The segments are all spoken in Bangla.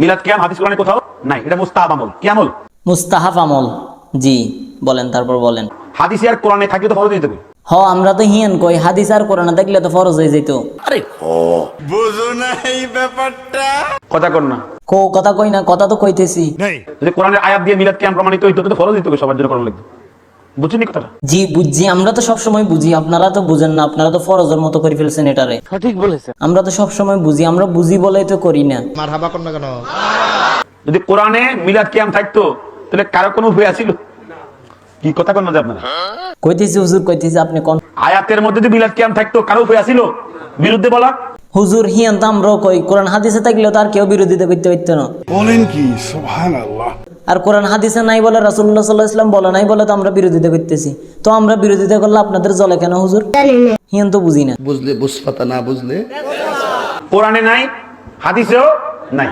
মিলাদ কিয়াম হাদিস কোরআনে কোথাও নাই। এটা মুস্তাহাব আমল। কি আমল? মুস্তাহাব আমল। জি বলেন তারপর বলেন। হাদিস আর কোরআনে থাকলে তো ফরজ হয়ে যাবে। হ আমরা তো হিয়ান কই হাদিস আর কোরআন দেখলে তো ফরজ হয়ে যেত। আরে ও বুঝো না এই ব্যাপারটা। কথা কর না। কো কথা কই না কথা তো কইতেছি। যদি কোরআনের আয়াত দিয়ে মিলাদ কিয়াম প্রমাণিত হইতো তো ফরজ হইতো সবার জন্য করা লাগবে বুঝছেন কথাটা? জি বুঝছি আমরা তো সব সময় বুঝি আপনারা তো বুঝেন না আপনারা তো ফরজের মতো করে ফেলছেন এটারে। সঠিক বলেছে আমরা তো সব সময় বুঝি আমরা বুঝি বলেই তো করি না। মার হাবা কেন? যদি কোরআনে মিলাদ কিয়াম থাকতো তাহলে কারও কোনো ভয় আছিল? কি কথা কর না আপনারা? কইতেছি হুজুর কইতেছি আপনি কোন আয়াতের মধ্যে যদি মিলাদ কিয়াম থাকতো কারও ভয় আছিল? বিরুদ্ধে বলা? হুজুর হিয়ান তো আমরাও কই কোরআন হাদিসে থাকলেও তার কেউ বিরোধিতা করতে পারতো না। বলেন কি সুবহান আল্লাহ আর কোরআন হাদিসে নাই বলে রাসুল্লাহ সাল্লাহ ইসলাম বলে নাই বলে তো আমরা বিরোধিতা করতেছি। তো আমরা বিরোধিতা করলে আপনাদের জলে কেন হুজুর? হিয়ান তো বুঝি না। বুঝলে বুঝপাতা না বুঝলে? কোরআনে নাই হাদিসেও নাই।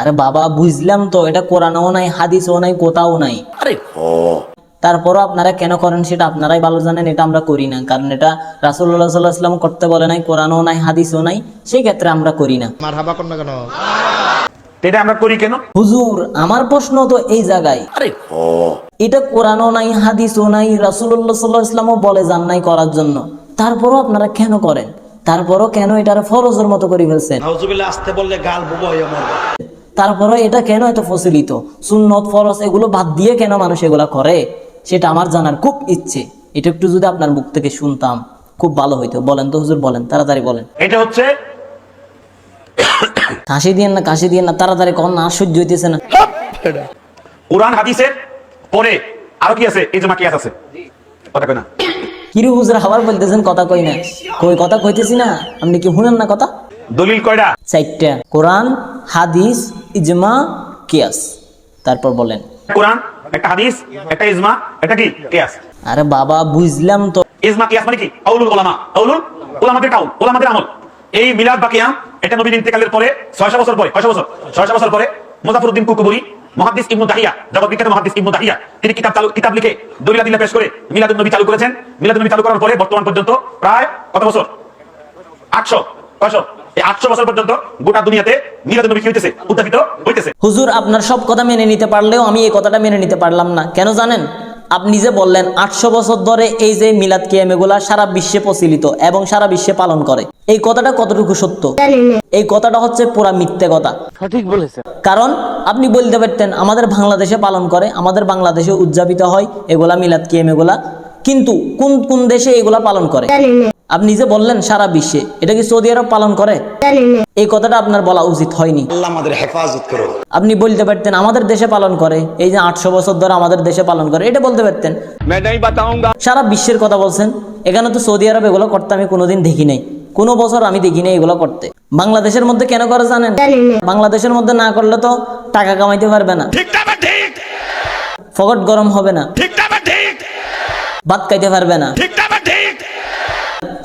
আরে বাবা বুঝলাম তো এটা কোরআনও নাই হাদিসও নাই কোথাও নাই। আরে তারপরও আপনারা কেন করেন সেটা আপনারাই ভালো জানেন এটা আমরা করি না। কারণ এটা রাসুল্লাহ সাল্লাহ ইসলাম করতে বলে নাই কোরআনও নাই হাদিসও নাই সেই ক্ষেত্রে আমরা করি না। মার হাবা কর না কেন? এটা আমরা করি কেন? হুজুর আমার প্রশ্ন তো এই জায়গায়। এটা কোরআনও নাই হাদিসও নাই রাসুল্লাহ সাল্লাহ ইসলামও বলে যান নাই করার জন্য। তারপরও আপনারা কেন করেন? তারপরও কেন এটার ফরজের মতো করে ফেলছেন? আসতে বললে গাল বুবো হয়ে মরবে। তারপরে এটা কেন এত প্রচলিত সুন্নত ফরজ এগুলো বাদ দিয়ে কেন মানুষ এগুলা করে? সেটা আমার জানার খুব ইচ্ছে। এটা একটু যদি আপনার মুখ থেকে শুনতাম খুব ভালো হইতো। বলেন তো হুজুর বলেন তাড়াতাড়ি বলেন। এটা হচ্ছে কাশি দিয়ে না কাশি দিয়ে না তাড়াতাড়ি কখন না সহ্য হইতেছে না। কোরআন হাদিসের পরে আরও কি আছে? এই যে মাকিয়াস আছে। কথা কয় না। কিরু হুজুর আবার বলতেছেন কথা কই না। কই কথা কইতেছি না? আপনি কি শুনেন না কথা? দলিল কয়টা? চারটা। কোরআন হাদিস ইজমা কিয়াস। তারপর বলেন। কোরআন একটা হাদিস একটা ইজমা এটা কি? কিয়াস। আরে বাবা বুঝলাম তো। ইজমা কিয়াস মানে কি? আউলুল ওলামা আউলুল ওলামাদের কাউল ওলামাদের আমল। এই মিলাদ বা কিয়াম এটা নবীর ইন্তেকালের পরে 600 বছর পরে 600 বছর 600 বছর পরে মুজাফফরউদ্দিন কুকুবুরি, মুহাদ্দিস ইবনু দাহিয়া জগৎ বিখ্যাত মুহাদ্দিস ইবনু দাহিয়া তিনি কিতাব চালু কিতাব লিখে দলিল আদিল্লাহ পেশ করে মিলাদুন নবী চালু করেছেন। মিলাদুন নবী চালু করার পরে বর্তমান পর্যন্ত প্রায় কত বছর? 800 কয়শো এই 800 বছর পর্যন্ত গোটা দুনিয়াতে মিলাদুন নবী কি হইতেছে উদ্যাপিত হইতেছে। হুজুর, আপনার সব কথা মেনে নিতে পারলেও আমি এই কথাটা মেনে নিতে পারলাম না। কেন জানেন? আপনি যে বললেন আটশো বছর ধরে এই যে মিলাদ কিয়াম এগুলা সারা বিশ্বে প্রচলিত এবং সারা বিশ্বে পালন করে এই কথাটা কতটুকু সত্য? এই কথাটা হচ্ছে পুরা মিথ্যে কথা। সঠিক বলেছে কারণ আপনি বলতে পারতেন আমাদের বাংলাদেশে পালন করে আমাদের বাংলাদেশে উদযাপিত হয় এগুলা মিলাদ কিয়াম এগুলা কিন্তু কোন কোন দেশে এগুলা পালন করে? আপনি যে বললেন সারা বিশ্বে এটা কি সৌদি আরব পালন করে? এই কথাটা আপনার বলা উচিত হয়নি। আমাদের হেফাজত করো। আপনি বলতে পারতেন আমাদের দেশে পালন করে এই যে আটশো বছর ধরে আমাদের দেশে পালন করে এটা বলতে পারতেন। সারা বিশ্বের কথা বলছেন এখানে তো সৌদি আরব এগুলো করতে আমি কোনোদিন দেখি নাই। কোনো বছর আমি দেখি নাই এগুলো করতে। বাংলাদেশের মধ্যে কেন করে জানেন? বাংলাদেশের মধ্যে না করলে তো টাকা কামাইতে পারবে না। ফকট গরম হবে না। ভাত খাইতে পারবে না।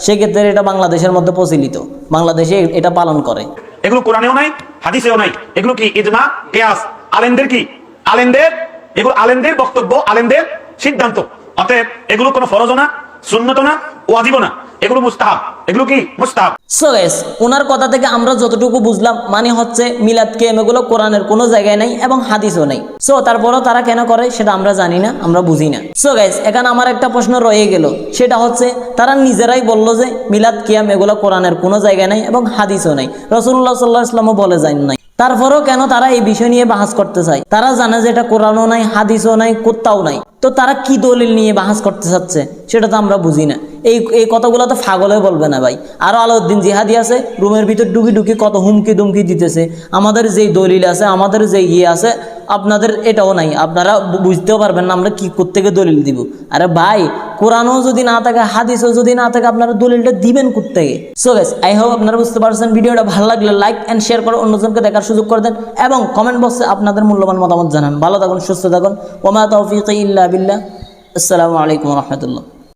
সেক্ষেত্রে এটা বাংলাদেশের মধ্যে প্রচলিত। বাংলাদেশে এটা পালন করে। এগুলো কোরআনেও নাই, হাদিসেও নাই। এগুলো কি ইজমা, কেয়াস? আলেমদের কি? আলেমদের? এগুলো আলেমদের বক্তব্য, আলেমদের সিদ্ধান্ত। অতএব এগুলো কোনো ফরজ না সুন্নত না ওয়াজিব না। এগুলো মুস্তাহাব, এগুলো কি মুস্তাহাব? সো এস ওনার কথা থেকে আমরা যতটুকু বুঝলাম মানে হচ্ছে মিলাদ কেম এগুলো কোরআনের কোনো জায়গায় নাই এবং হাদিসও নেই। সো তারপরও তারা কেন করে সেটা আমরা জানি না, আমরা বুঝি না। সো গাইস এখানে আমার একটা প্রশ্ন রয়ে গেল। সেটা হচ্ছে, তারা নিজেরাই বলল যে মিলাদ কিয়াম এগুলো কোরআনের কোনো জায়গায় নাই এবং হাদিসও নাই। রসুল্লাহ সাল্লাহ ইসলামও বলে যান নাই। তারপরেও কেন তারা এই বিষয় নিয়ে বাহাস করতে চায়? তারা জানে যে এটা কোরআনও নাই, হাদিসও নাই কোথাও নাই। তো তারা কি দলিল নিয়ে বাহাস করতে চাচ্ছে? সেটা তো আমরা বুঝি না। এই এই কথাগুলো তো ফাগলে বলবে না ভাই। আরও আলাউদ্দিন জিহাদি আছে, রুমের ভিতর ডুকি ডুকি কত হুমকি দুমকি দিতেছে। আমাদের যেই দলিল আছে, আমাদের যে ইয়ে আছে, আপনাদের এটাও নাই। আপনারা বুঝতেও পারবেন না আমরা কি কোত্থেকে দলিল দিব। আরে ভাই, কোরআনও যদি না থাকে, হাদিসও যদি না থাকে, আপনারা দলিলটা দিবেন কোত্থেকে? সো গাইস আই হোপ আপনারা বুঝতে পারছেন। ভিডিওটা ভালো লাগলে লাইক অ্যান্ড শেয়ার করে অন্যজনকে দেখার সুযোগ করে দেন এবং কমেন্ট বক্সে আপনাদের মূল্যবান মতামত জানান। ভালো থাকুন, সুস্থ থাকুন। ওমা তৌফিক ইল্লা بالله. السلام عليكم ورحمة الله.